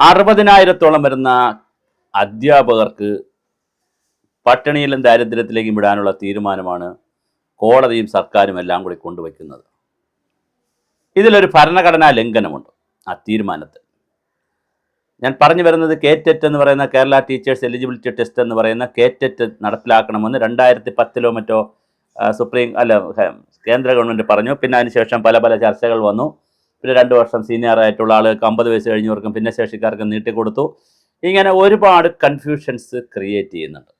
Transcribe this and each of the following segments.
അറുപതിനായിരത്തോളം വരുന്ന അധ്യാപകർക്ക് പട്ടിണിയിലും ദാരിദ്ര്യത്തിലേക്കും വിടാനുള്ള തീരുമാനമാണ് കോടതിയും സർക്കാരും എല്ലാം കൂടി കൊണ്ടുവയ്ക്കുന്നത്. ഇതിലൊരു ഭരണഘടനാ ലംഘനമുണ്ട് ആ തീരുമാനത്തിൽ. ഞാൻ പറഞ്ഞു വരുന്നത് കേറ്ററ്റ് എന്ന് പറയുന്ന കേരള ടീച്ചേഴ്സ് എലിജിബിലിറ്റി ടെസ്റ്റ് എന്ന് പറയുന്ന കേറ്ററ്റ് നടപ്പിലാക്കണമെന്ന് രണ്ടായിരത്തി പത്തിലോ മറ്റോ സുപ്രീം അല്ല കേന്ദ്ര ഗവൺമെന്റ് പറഞ്ഞു. പിന്നെ അതിനുശേഷം പല പല ചർച്ചകൾ വന്നു. പിന്നെ രണ്ട് വർഷം സീനിയർ ആയിട്ടുള്ള ആളുകൾക്ക് അമ്പത് വയസ്സ് കഴിഞ്ഞവർക്കും ഭിന്നശേഷിക്കാർക്കും നീട്ടിക്കൊടുത്തു. ഇങ്ങനെ ഒരുപാട് കൺഫ്യൂഷൻസ് ക്രിയേറ്റ് ചെയ്യുന്നുണ്ട്.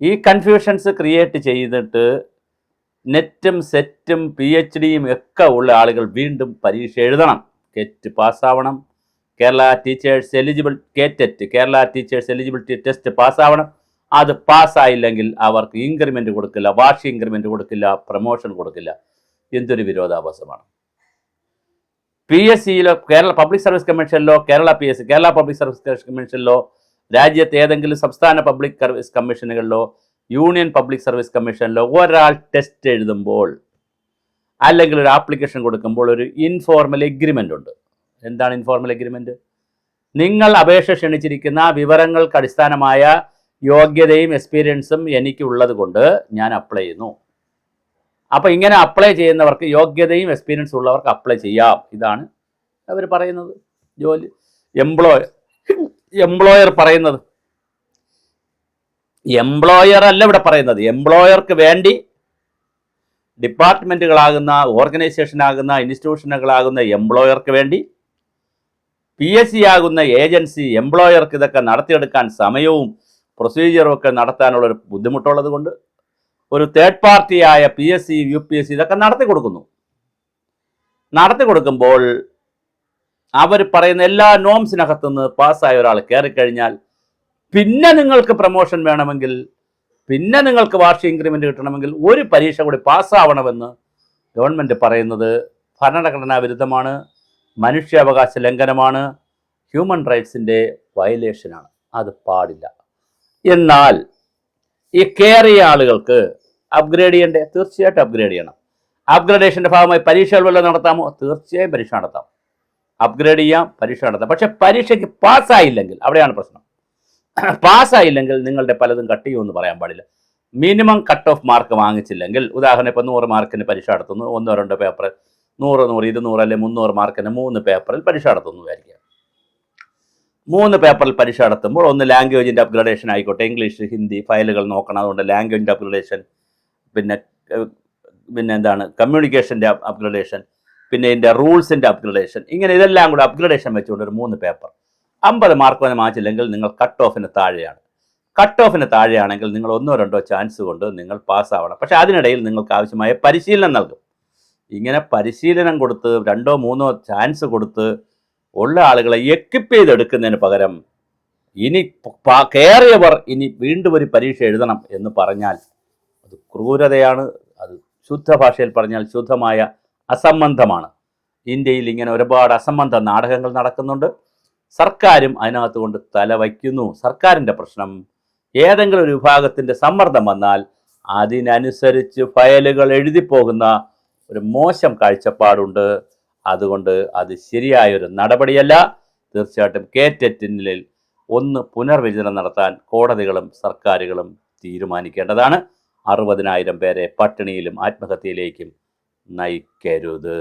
ഈ കൺഫ്യൂഷൻസ് ക്രിയേറ്റ് ചെയ്തിട്ട് നെറ്റും സെറ്റും പി എച്ച് ഡിയും ഒക്കെ ഉള്ള ആളുകൾ വീണ്ടും പരീക്ഷ എഴുതണം. കെറ്റ് പാസ്സാവണം Kerala teachers eligible KTET Kerala teachers eligibility test പാസ്സാവണം അത് പാസ്സായില്ലെങ്കിൽ അവർക്ക് ഇൻക്രിമെന്റ് കൊടുക്കില്ല വാർഷിക ഇൻക്രിമെന്റ് കൊടുക്കില്ല പ്രൊമോഷൻ കൊടുക്കില്ല. എന്തൊരു വിരോധാഭാസമാണ്. Public service കമ്മീഷനിലോ Kerala P S C Kerala public service കമ്മീഷനിലോ രാജ്യത്തെ ഏതെങ്കിലും സംസ്ഥാന പബ്ലിക് സർവീസ് കമ്മീഷനുകളിലോ യൂണിയൻ പബ്ലിക് സർവീസ് കമ്മീഷനിലോ ഒരാൾ ടെസ്റ്റ് എഴുതുമ്പോൾ അല്ലെങ്കിൽ ഒരു ആപ്ലിക്കേഷൻ കൊടുക്കുമ്പോൾ ഒരു ഇൻഫോർമൽ എഗ്രിമെന്റ് ഉണ്ട്. എന്താണ് ഇൻഫോർമൽ എഗ്രിമെന്റ് നിങ്ങൾ അപേക്ഷ ക്ഷണിച്ചിരിക്കുന്ന വിവരങ്ങൾക്ക് അടിസ്ഥാനമായ യോഗ്യതയും എക്സ്പീരിയൻസും എനിക്കുള്ളത് കൊണ്ട് ഞാൻ അപ്ലൈ ചെയ്യുന്നു. അപ്പോൾ ഇങ്ങനെ അപ്ലൈ ചെയ്യുന്നവർക്ക് യോഗ്യതയും എക്സ്പീരിയൻസും ഉള്ളവർക്ക് അപ്ലൈ ചെയ്യാം. ഇതാണ് അവർ പറയുന്നത്. ജോലി. എംപ്ലോയർ എംപ്ലോയർ പറയുന്നത്. എംപ്ലോയർ അല്ല ഇവിടെ പറയുന്നത്. എംപ്ലോയർക്ക് വേണ്ടി ഡിപ്പാർട്ട്മെന്റുകളാകുന്ന ഓർഗനൈസേഷനാകുന്ന ഇൻസ്റ്റിറ്റ്യൂഷനുകളാകുന്ന എംപ്ലോയർക്ക് വേണ്ടി പി എസ് സി ആകുന്ന ഏജൻസി എംപ്ലോയർക്ക് ഇതൊക്കെ നടത്തിയെടുക്കാൻ സമയവും പ്രൊസീജിയറും ഒക്കെ നടത്താനുള്ള ഒരു ബുദ്ധിമുട്ടുള്ളത് കൊണ്ട് ഒരു third പാർട്ടിയായ P S C U P S C ഇതൊക്കെ നടത്തി കൊടുക്കുന്നു. നടത്തി കൊടുക്കുമ്പോൾ അവർ പറയുന്ന എല്ലാ നോംസിനകത്തുനിന്ന് പാസ്സായ ഒരാൾ കയറിക്കഴിഞ്ഞാൽ പിന്നെ നിങ്ങൾക്ക് പ്രൊമോഷൻ വേണമെങ്കിൽ പിന്നെ നിങ്ങൾക്ക് വാർഷിക ഇൻക്രിമെന്റ് കിട്ടണമെങ്കിൽ ഒരു പരീക്ഷ കൂടി പാസ്സാവണമെന്ന് ഗവൺമെന്റ് പറയുന്നത് ഭരണഘടനാ വിരുദ്ധമാണ് മനുഷ്യാവകാശ ലംഘനമാണ് ഹ്യൂമൻ റൈറ്റ്സിന്റെ വയലേഷനാണ് അത് പാടില്ല. എന്നാൽ ഈ കയറിയ ആളുകൾക്ക് അപ്ഗ്രേഡ് ചെയ്യണ്ടേ? തീർച്ചയായിട്ടും അപ്ഗ്രേഡ് ചെയ്യണം. അപ്ഗ്രഡേഷന്റെ ഭാഗമായി പരീക്ഷകൾ വല്ലതും നടത്താമോ? തീർച്ചയായും പരീക്ഷ നടത്താം. അപ്ഗ്രേഡ് ചെയ്യാം പരീക്ഷ നടത്താം. പക്ഷെ പരീക്ഷയ്ക്ക് പാസ്സായില്ലെങ്കിൽ അവിടെയാണ് പ്രശ്നം. പാസ്സായില്ലെങ്കിൽ നിങ്ങളുടെ പലതും കട്ട് ചെയ്യുമെന്ന് പറയാൻ പാടില്ല. മിനിമം കട്ട് ഓഫ് മാർക്ക് വാങ്ങിച്ചില്ലെങ്കിൽ ഉദാഹരണം ഇപ്പോൾ നൂറ് മാർക്കിന് പരീക്ഷ നടത്തുന്നു. ഒന്നോ രണ്ടോ പേപ്പർ നൂറ് നൂറ് ഇരുന്നൂറ് അല്ലെങ്കിൽ മുന്നൂറ് മാർക്കിന് മൂന്ന് പേപ്പറിൽ പരീക്ഷ നടത്തുന്നു വിചാരിക്കുക മൂന്ന് പേപ്പറിൽ പരീക്ഷ നടത്തുമ്പോൾ ഒന്ന് ലാംഗ്വേജിന്റെ അപ്ഗ്രഡേഷൻ ആയിക്കോട്ടെ. ഇംഗ്ലീഷ് ഹിന്ദി ഫയലുകൾ നോക്കണം. അതുകൊണ്ട് ലാംഗ്വേജിന്റെ അപ്ഗ്രഡേഷൻ പിന്നെ പിന്നെ എന്താണ് കമ്മ്യൂണിക്കേഷന്റെ അപ്ഗ്രഡേഷൻ പിന്നെ ഇതിന്റെ റൂൾസിന്റെ അപ്ഗ്രഡേഷൻ ഇങ്ങനെ ഇതെല്ലാം കൂടെ അപ്ഗ്രഡേഷൻ വെച്ചുകൊണ്ട് ഒരു മൂന്ന് പേപ്പർ അമ്പത് മാർക്ക് വരെ മാറ്റില്ലെങ്കിൽ നിങ്ങൾ കട്ട് ഓഫിന് താഴെയാണ്. കട്ട് ഓഫിന് താഴെയാണെങ്കിൽ നിങ്ങൾ ഒന്നോ രണ്ടോ ചാൻസ് കൊണ്ട് നിങ്ങൾ പാസ്സാവണം പക്ഷേ അതിനിടയിൽ നിങ്ങൾക്ക് ആവശ്യമായ പരിശീലനം നൽകും. ഇങ്ങനെ പരിശീലനം കൊടുത്ത് രണ്ടോ മൂന്നോ ചാൻസ് കൊടുത്ത് ഉള്ള ആളുകളെ എക്വിപ്പ് ചെയ്തെടുക്കുന്നതിന് പകരം ഇനി കയറിയവർ ഇനി വീണ്ടും ഒരു പരീക്ഷ എഴുതണം എന്ന് പറഞ്ഞാൽ അത് ക്രൂരതയാണ്. അത് ശുദ്ധ ഭാഷയിൽ പറഞ്ഞാൽ ശുദ്ധമായ അസംബന്ധമാണ്. ഇന്ത്യയിൽ ഇങ്ങനെ ഒരുപാട് അസംബന്ധ നാടകങ്ങൾ നടക്കുന്നുണ്ട്. സർക്കാരും അതിനകത്ത് കൊണ്ട് തല വയ്ക്കുന്നു സർക്കാരിന്റെ പ്രശ്നം ഏതെങ്കിലും ഒരു വിഭാഗത്തിന്റെ സമ്മർദ്ദം വന്നാൽ അതിനനുസരിച്ച് ഫയലുകൾ എഴുതി പോകുന്ന ഒരു മോശം കാഴ്ചപ്പാടുണ്ട്. അതുകൊണ്ട് അത് ശരിയായൊരു നടപടിയല്ല. തീർച്ചയായിട്ടും കേറ്ററ്റിനിൽ ഒന്ന് പുനർവിചനം നടത്താൻ കോടതികളും സർക്കാരുകളും തീരുമാനിക്കേണ്ടതാണ്. അറുപതിനായിരം പേരെ പട്ടിണിയിലും ആത്മഹത്യയിലേക്കും നയിക്കരുത്.